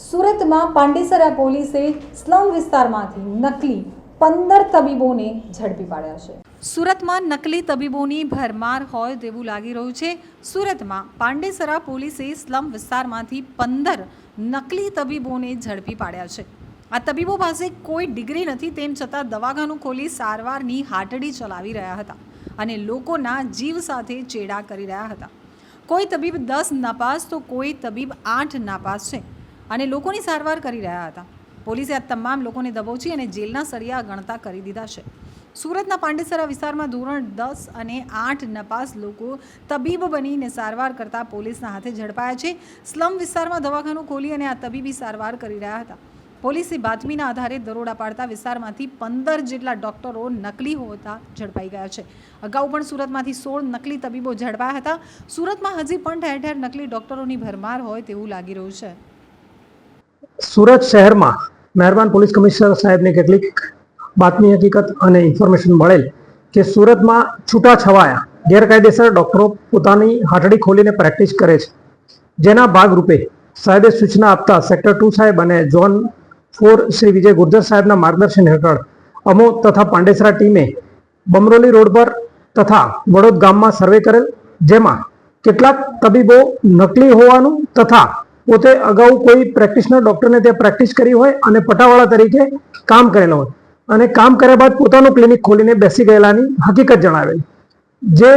સુરતમાં પાંડેસરા પોલીસે સ્લમ વિસ્તારમાંથી નકલી પંદર તબીબોને ઝડપી પાડ્યા છે. સુરતમાં નકલી તબીબોની ભરમાર હોય તેવું લાગી રહ્યું છે. સુરતમાં પાંડેસરા પોલીસે સ્લમ વિસ્તારમાંથી પંદર નકલી તબીબોને ઝડપી પાડ્યા છે. આ તબીબો પાસે કોઈ ડિગ્રી નથી તેમ છતાં દવાખાનું ખોલી સારવારની હાટડી ચલાવી રહ્યા હતા અને લોકોના જીવ સાથે ચેડા કરી રહ્યા હતા. કોઈ તબીબ દસ નાપાસ તો કોઈ તબીબ આઠ નાપાસ છે. અને લોકોની સારવાર કરી રહ્યા હતા. પોલીસે આ તમામ લોકોને દબોચી અને જેલના સળિયા ગણતા કરી દીધા છે. સુરતના પાંડેસરા વિસ્તારમાં ધોરણ દસ અને આઠ નપાસ લોકો તબીબ બનીને સારવાર કરતા પોલીસના હાથે ઝડપાયા છે. સ્લમ વિસ્તારમાં દવાખાનું ખોલી અને આ તબીબી સારવાર કરી રહ્યા હતા. પોલીસે બાતમીના આધારે દરોડા પાડતા વિસ્તારમાંથી પંદર જેટલા ડોક્ટરો નકલી હોતા ઝડપાઈ ગયા છે. અગાઉ પણ સુરતમાંથી સોળ નકલી તબીબો ઝડપાયા હતા. સુરતમાં હજી પણ ઠેર ઠેર નકલી ડોક્ટરોની ભરમાર હોય તેવું લાગી રહ્યું છે. સુરત શહેરમાં મહેરબાન પોલીસ કમિશનર સાહેબને કેટલીક બાતમી હકીકત અને ઇન્ફોર્મેશન મળેલ કે સુરતમાં છૂટાછવાયા ગેરકાયદેસર ડોક્ટરો પોતાની હાટડી ખોલીને પ્રેક્ટિસ કરે છે. જેના ભાગરૂપે સાહેબે સૂચના આપતા સેક્ટર ટુ સાહેબ અને ઝોન ફોર શ્રી વિજય ગુર્જર સાહેબના માર્ગદર્શન હેઠળ અમો તથા પાંડેસરા ટીમે બમરોલી રોડ પર તથા વડોદ ગામમાં સર્વે કરેલ, જેમાં કેટલાક તબીબો નકલી હોવાનું તથા પોતે અગાઉ કોઈ પ્રેક્ટિશનર ડૉક્ટરને ત્યાં પ્રેક્ટિસ કરી હોય અને પટાવાળા તરીકે કામ કરેલો હોય. અને કામ કર્યા બાદ પોતાનું ક્લિનિક ખોલીને બેસી ગયેલાની હકીકત જણાવેલી. જે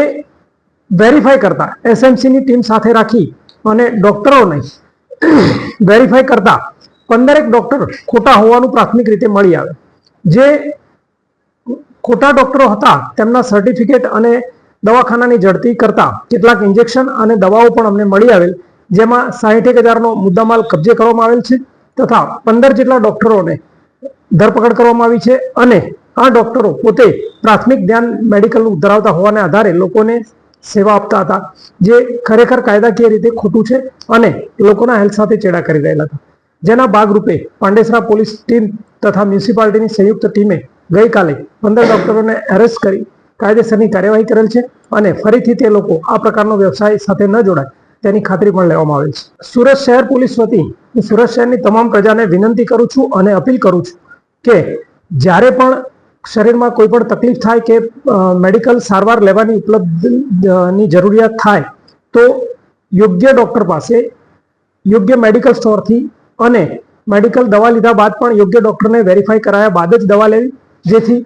વેરીફાઈ કરતા એસએમસીની ટીમ સાથે રાખી અને ડોક્ટરોને વેરીફાઈ કરતા પંદરેક ડોક્ટર ખોટા હોવાનું પ્રાથમિક રીતે મળી આવે. જે ખોટા ડોક્ટરો હતા તેમના સર્ટિફિકેટ અને દવાખાનાની ઝડપી કરતા કેટલાક ઇન્જેક્શન અને દવાઓ પણ અમને મળી આવેલ. જેમાં સાહીઠ એક હજારનો મુદ્દામાલ કબજે કરવામાં આવેલ છે તથા પંદર જેટલા ડોક્ટરોને ધરપકડ કરવામાં આવી છે અને આ ડોક્ટરો પોતે પ્રાથમિક ધ્યાન મેડિકલનું ધરાવતા હોવાને આધારે લોકોને સેવા આપતા હતા, જે ખરેખર કાયદાકીય રીતે ખોટું છે અને લોકોના હેલ્થ સાથે ચેડા કરી રહેલા હતા. જેના ભાગરૂપે પાંડેસરા પોલીસ ટીમ તથા મ્યુનિસિપાલિટીની સંયુક્ત ટીમે ગઈકાલે પંદર ડોક્ટરોને એરેસ્ટ કરી કાયદેસરની કાર્યવાહી કરેલ છે અને ફરીથી તે લોકો આ પ્રકારનો વ્યવસાય સાથે ન જોડાય. તેની ખાતરી પણ લેવામાં આવેલ છે. સુરત શહેર પોલીસ વતી હું સુરત શહેરની તમામ પ્રજાને વિનંતી કરું છું અને અપીલ કરું છું કે જ્યારે પણ શરીરમાં કોઈ પણ તકલીફ થાય કે મેડિકલ સારવાર લેવાની ઉપલબ્ધની જરૂરિયાત થાય, તો યોગ્ય ડૉક્ટર પાસે, યોગ્ય મેડિકલ સ્ટોરથી અને મેડિકલ દવા લીધા બાદ પણ યોગ્ય ડૉક્ટરને વેરીફાઈ કરાયા બાદ જ દવા લેવી, જેથી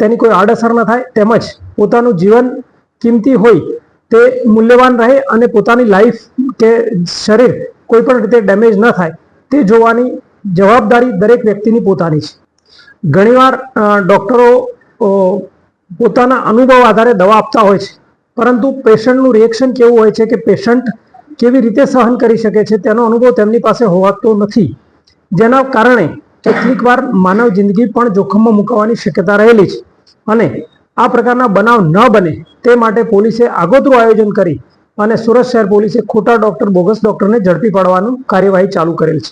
તેની કોઈ આડઅસર ન થાય, તેમજ પોતાનું જીવન કિંમતી હોય તે મૂલ્યવાન રહે અને પોતાની લાઈફ કે શરીર કોઈ પણ રીતે ડેમેજ ન થાય, તે જોવાની જવાબદારી દરેક વ્યક્તિની પોતાની છે. ઘણીવાર ડૉક્ટરો પોતાના અનુભવ આધારે દવા આપતા હોય છે, પરંતુ પેશન્ટનું રિએક્શન કેવું હોય છે કે પેશન્ટ કેવી રીતે સહન કરી શકે છે તેનો અનુભવ તેમની પાસે હોવાતો નથી. જેના કારણે કેટલીક વાર માનવ જિંદગી પણ જોખમમાં મૂકવાની શક્યતા રહેલી છે. અને આ પ્રકારના બનાવ ન બને તે માટે પોલીસે આગોતરું આયોજન કરી અને સુરત શહેર પોલીસે ખોટા ડોક્ટર, બોગસ ડોક્ટરને ઝડપી પાડવાનું કાર્યવાહી ચાલુ કરેલ છે.